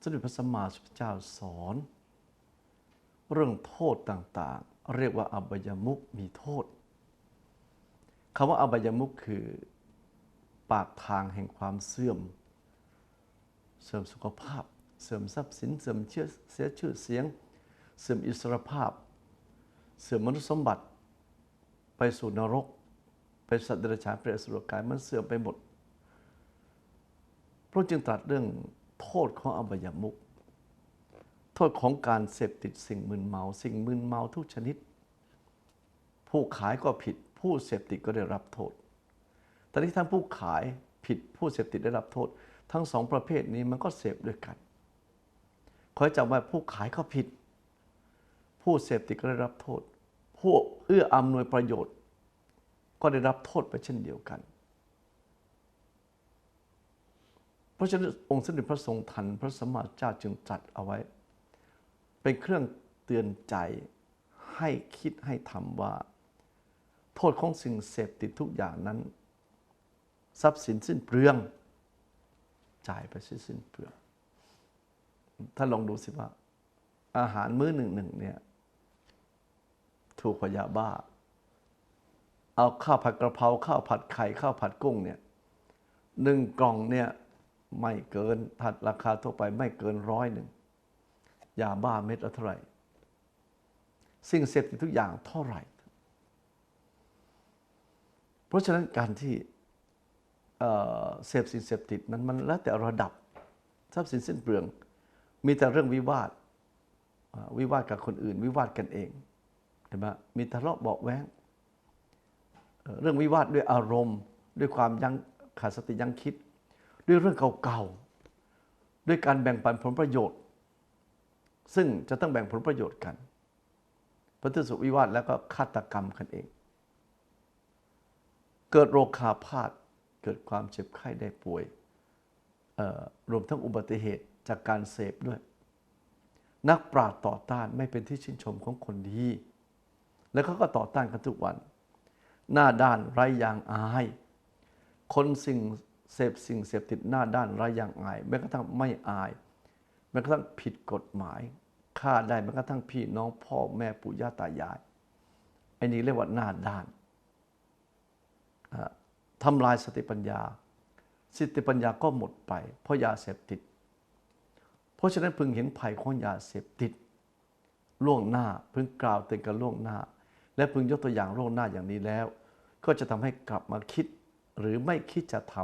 สมเด็จพระสัมมาสัมพุทธเจ้าสอน เรื่องโทษต่างๆ เรียกว่าอบายมุขมีโทษคำว่าอบายมุขคือปากทางแห่งความเสื่อม เสื่อมสุขภาพ เสื่อมทรัพย์สิน เสื่อมเชื่อเสียชื่อเสียง เสื่อมอิสรภาพ เสื่อมมนุษยสมบัติ ไปสู่นรกเป็นสัตว์เดรัจฉานเปรตสุรกายมันเสื่อมไปหมดพระจึงตรัสเรื่อง โทษของอบายมุขโทษของการเสพติดสิ่งมึนเมา สิ่งมึนเมาทุกชนิด ผู้ขายก็ผิด ผู้เสพติดก็ได้รับโทษ แต่ที่ทั้งผู้ขายผิดผู้เสพติดได้รับโทษ ทั้งสองประเภทนี้มันก็เสพด้วยกันขอให้จำไว้ผู้ขายก็ผิด ผู้เสพติดก็ได้รับโทษ ผู้เอื้ออำนวยประโยชน์ ก็ได้รับโทษไปเช่นเดียวกัน เพราะฉะนั้นองค์สมเด็จพระทรงทันพระสมมาสัมพุทธเจ้าจึงตรัสเอาไว้ เป็นเครื่องเตือนใจให้คิดให้ทำว่า โทษของสิ่งเสพติดทุกอย่างนั้น ทรัพย์สินสิ้นเปลือง จ่ายไปสิ้นเปลืองถ้าลองดูสิว่า อาหารมื้อหนึ่งหนึ่งเนี่ย ถูกกว่ายาบ้า เอาข้าวผัดกระเพราข้าวผัดไข่ข้าวผัดกุ้งเนี่ยหนึ่งกล่องเนี่ย ไม่เกินถัดราคาทั่วไปไม่เกินร้อยหนึ่งยาบ้าเม็ดละเท่าไหร่ สิ่งเสพติดทุกอย่างเท่าไหร่ เพราะฉะนั้นการที่เสพสิ่งเสพติดนั้นมันแล้วแต่ระดับทรัพย์สินสิ้นเปลือง มีแต่เรื่องวิวาทวิวาทกับคนอื่น วิวาทกันเองเห็นไหมมีทะเลาะเบาแว้งเอ่อเรื่องวิวาทด้วยอารมณ์ ด้วยความยังขาดสติยังคิด ด้วยเรื่องเก่าๆ ด้วยการแบ่งปันผลประโยชน์ ซึ่งจะต้องแบ่งผลประโยชน์กันพระทุสุวิวาทแล้วก็ฆาตกรรมกันเอง เกิดโรคาพาธเกิดความเจ็บไข้ได้ป่วย รวมทั้งอุบัติเหตุจากการเสพด้วย นักปราชญ์ต่อต้านไม่เป็นที่ชื่นชมของคนดี แล้วเขาก็ต่อต้านกันทุกวัน หน้าด้านไร้ยางอาย คนสิ่ง เสพสิ่งเสพติดหน้าด้านไร้ยางอายแม้กระทั่งไม่อายแม้กระทั่งผิดกฎหมายฆ่าได้แม้กระทั่งพี่น้องพ่อแม่ปู่ย่าตายายไอ้นี้เรียกว่าหน้าด้านทำลายสติปัญญา สติปัญญาก็หมดไป เพราะยาเสพติด เพราะฉะนั้นพึงเห็นภัยของยาเสพติด ล่วงหน้าพึงกล่าวเตือนกันล่วงหน้า และพึงยกตัวอย่างล่วงหน้าอย่างนี้แล้ว ก็จะทำให้กลับมาคิดหรือไม่คิดจะท